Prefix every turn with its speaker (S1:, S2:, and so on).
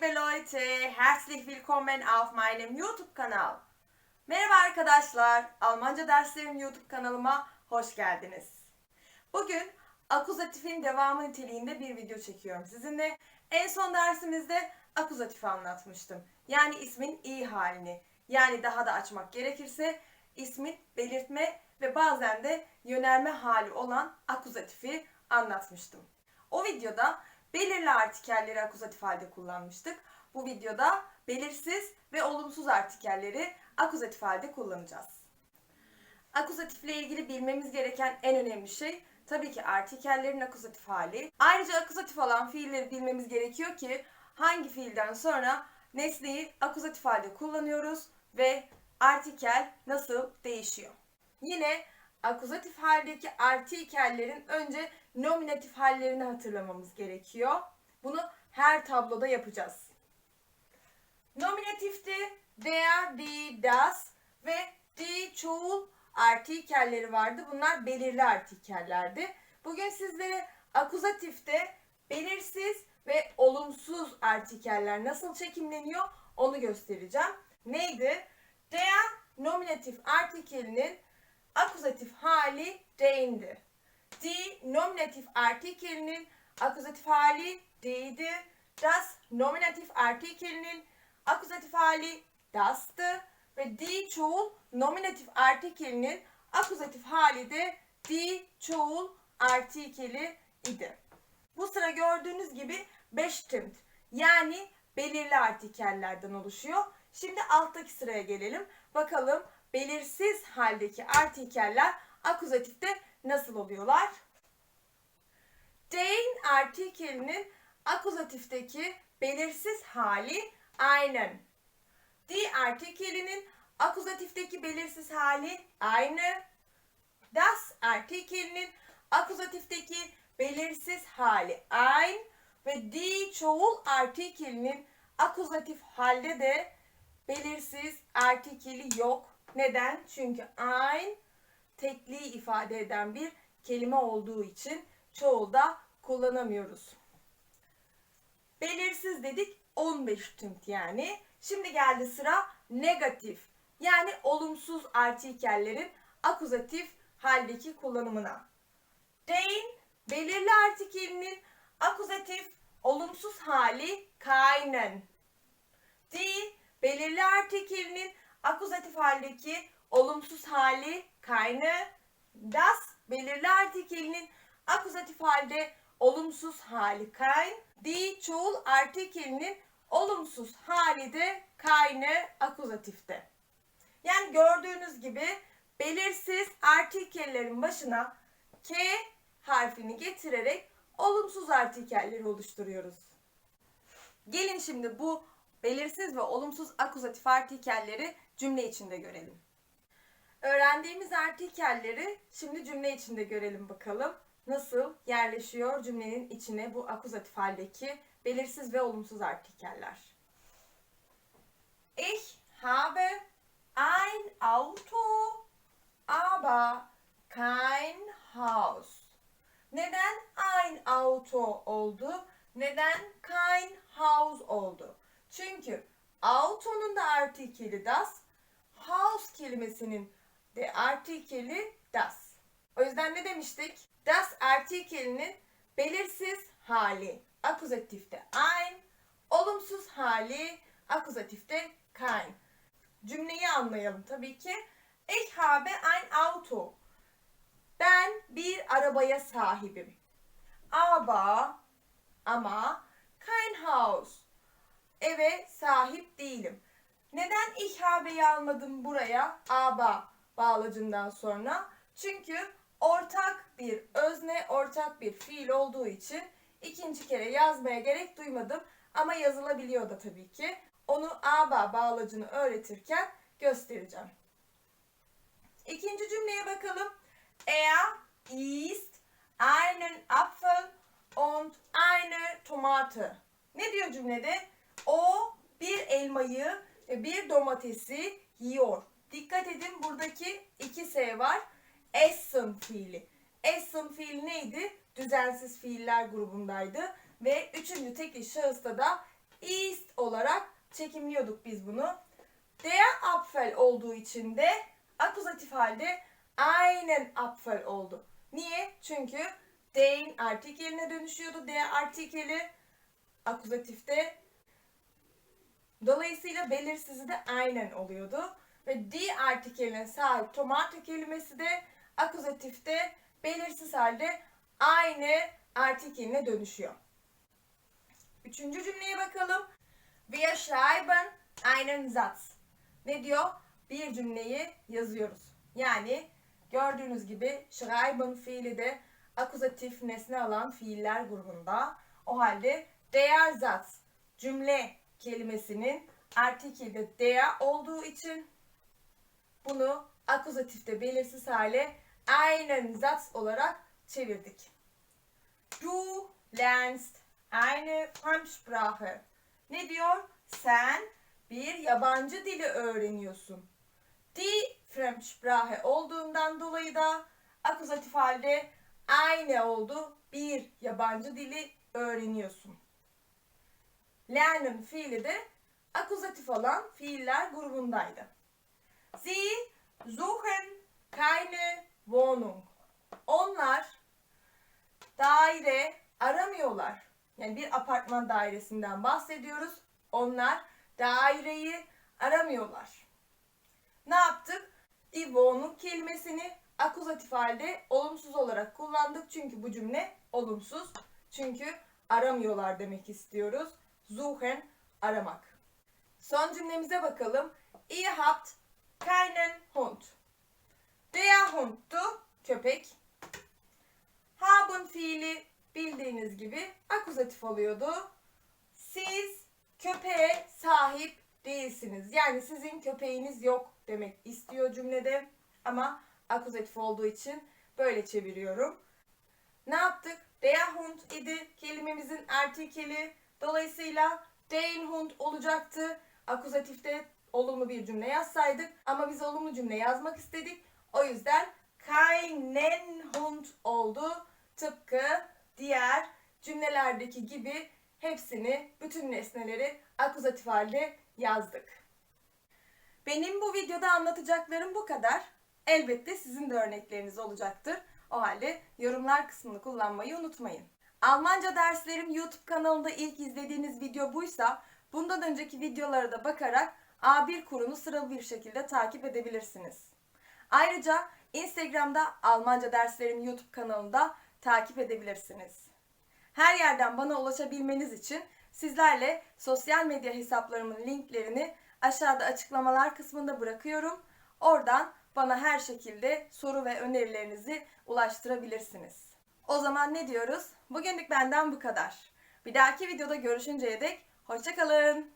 S1: liebe Leute, herzlich willkommen auf meinem YouTube-Kanal. Merhaba arkadaşlar, Almanca derslerim YouTube kanalıma hoş geldiniz. Bugün akuzatifin devamı niteliğinde bir video çekiyorum sizinle. En son dersimizde akuzatifi anlatmıştım. Yani ismin iyi halini. Yani daha da açmak gerekirse ismin belirtme ve bazen de yönelme hali olan akuzatifi anlatmıştım. O videoda belirli artikelleri akuzatif halde kullanmıştık. Bu videoda belirsiz ve olumsuz artikelleri akuzatif halde kullanacağız. Akuzatifle ilgili bilmemiz gereken en önemli şey tabii ki artikellerin akuzatif hali. Ayrıca akuzatif olan fiilleri bilmemiz gerekiyor ki hangi fiilden sonra nesneyi akuzatif halde kullanıyoruz ve artikel nasıl değişiyor. Yine akuzatif haldeki artikellerin önce nominatif hallerini hatırlamamız gerekiyor. Bunu her tabloda yapacağız. Nominatifte der, die, das ve die çoğul artikelleri vardı. Bunlar belirli artikellerdi. Bugün sizlere akuzatifte belirsiz ve olumsuz artikeller nasıl çekimleniyor onu göstereceğim. Neydi? Der nominatif artikelinin akuzatif hali değindi. Die nominatif artikelinin akuzatif hali değdi. Das nominatif artikelinin akuzatif hali dastı ve die çoğul nominatif artikelinin akuzatif hali de die çoğul artikeli idi. Bu sıra gördüğünüz gibi bestimmt yani belirli artikellerden oluşuyor. Şimdi alttaki sıraya gelelim. Bakalım belirsiz haldeki artikeller akuzatifte nasıl oluyorlar? Den artikelinin akuzatifteki belirsiz hali aynen. Die artikelinin akuzatifteki belirsiz hali aynı. Das artikelinin akuzatifteki belirsiz hali ein ve die çoğul artikelinin akuzatif halde de belirsiz artikeli yok. Neden? Çünkü ein tekliği ifade eden bir kelime olduğu için çoğulda kullanamıyoruz. Belirsiz dedik 15 tümt yani. Şimdi geldi sıra negatif yani olumsuz artikellerin akuzatif haldeki kullanımına. Den belirli artikelinin akuzatif olumsuz hali keinen. Die belirli artikelinin akuzatif haldeki olumsuz hali keine. Das belirli artikelinin akuzatif halde olumsuz hali kein. Die çoğul artikelinin olumsuz hali de keine akuzatifte. Yani gördüğünüz gibi belirsiz artikellerin başına K harfini getirerek olumsuz artikelleri oluşturuyoruz. Gelin şimdi bu belirsiz ve olumsuz akuzatif artikelleri cümle içinde görelim. Öğrendiğimiz artikelleri şimdi cümle içinde görelim bakalım. Nasıl yerleşiyor cümlenin içine bu akuzatif haldeki belirsiz ve olumsuz artikeller. Ich habe ein Auto, aber kein Haus. Neden ein Auto oldu? Neden kein Haus oldu? Çünkü autonun da artikeli das, house kelimesinin de artikeli das. O yüzden ne demiştik? Das artikelinin belirsiz hali akuzatifte ein, olumsuz hali akuzatifte kein. Cümleyi anlayalım tabii ki. Ich habe ein Auto. Ben bir arabaya sahibim. Aber ama kein Haus. Eve sahip değilim. Neden ich habe'yi almadım buraya? Aber bağlacından sonra. Çünkü ortak bir özne, ortak bir fiil olduğu için ikinci kere yazmaya gerek duymadım. Ama yazılabiliyor da tabii ki. Onu aber bağlacını öğretirken göstereceğim. İkinci cümleye bakalım. Er isst einen Apfel und eine Tomate. Ne diyor cümlede? O bir elmayı bir domatesi yiyor. Dikkat edin buradaki iki S var. Essen fiili. Essen fiili neydi? Düzensiz fiiller grubundaydı. Ve üçüncü tekil şahısta da ist olarak çekimliyorduk biz bunu. Der Apfel olduğu için de akuzatif halde einen Apfel oldu. Niye? Çünkü den artikeline dönüşüyordu. Der artikeli akuzatifte. Dolayısıyla belirsizi de aynen oluyordu. Ve die artikeline sahip tomato kelimesi de akuzatifte belirsiz halde aynı artikeline dönüşüyor. Üçüncü cümleye bakalım. Wir schreiben einen Satz. Ne diyor? Bir cümleyi yazıyoruz. Yani gördüğünüz gibi schreiben fiili de akuzatif nesne alan fiiller grubunda. O halde der Satz cümle kelimesinin artikelde der olduğu için bunu akuzatifte belirsiz hale einen Satz olarak çevirdik. Du lernst eine Fremdsprache. Ne diyor? Sen bir yabancı dili öğreniyorsun. Die Fremdsprache olduğundan dolayı da akuzatif halde aynı oldu. Bir yabancı dili öğreniyorsun. Lernen fiili de akuzatif olan fiiller grubundaydı. Sie suchen keine Wohnung. Onlar daire aramıyorlar. Yani bir apartman dairesinden bahsediyoruz. Onlar daireyi aramıyorlar. Ne yaptık? Die Wohnung kelimesini akuzatif halde olumsuz olarak kullandık. Çünkü bu cümle olumsuz. Çünkü aramıyorlar demek istiyoruz. Suchen aramak. Son cümlemize bakalım. Ihr habt keinen Hund. Der Hund'tu köpek. Haben fiili bildiğiniz gibi akuzatif oluyordu. Siz köpeğe sahip değilsiniz. Yani sizin köpeğiniz yok demek istiyor cümlede. Ama akuzatif olduğu için böyle çeviriyorum. Ne yaptık? Der Hund idi kelimemizin artikeli. Dolayısıyla den Hund olacaktı. Akuzatifte olumlu bir cümle yazsaydık. Ama biz olumlu cümle yazmak istedik. O yüzden keinen Hund oldu. Tıpkı diğer cümlelerdeki gibi hepsini, bütün nesneleri akuzatif halde yazdık. Benim bu videoda anlatacaklarım bu kadar. Elbette sizin de örnekleriniz olacaktır. O halde yorumlar kısmını kullanmayı unutmayın. Almanca derslerim YouTube kanalında ilk izlediğiniz video buysa bundan önceki videolara da bakarak A1 kurunu sıralı bir şekilde takip edebilirsiniz. Ayrıca Instagram'da Almanca derslerim YouTube kanalında takip edebilirsiniz. Her yerden bana ulaşabilmeniz için sizlerle sosyal medya hesaplarımın linklerini aşağıda açıklamalar kısmında bırakıyorum. Oradan bana her şekilde soru ve önerilerinizi ulaştırabilirsiniz. O zaman ne diyoruz? Bugünlük benden bu kadar. Bir dahaki videoda görüşünceye dek hoşçakalın.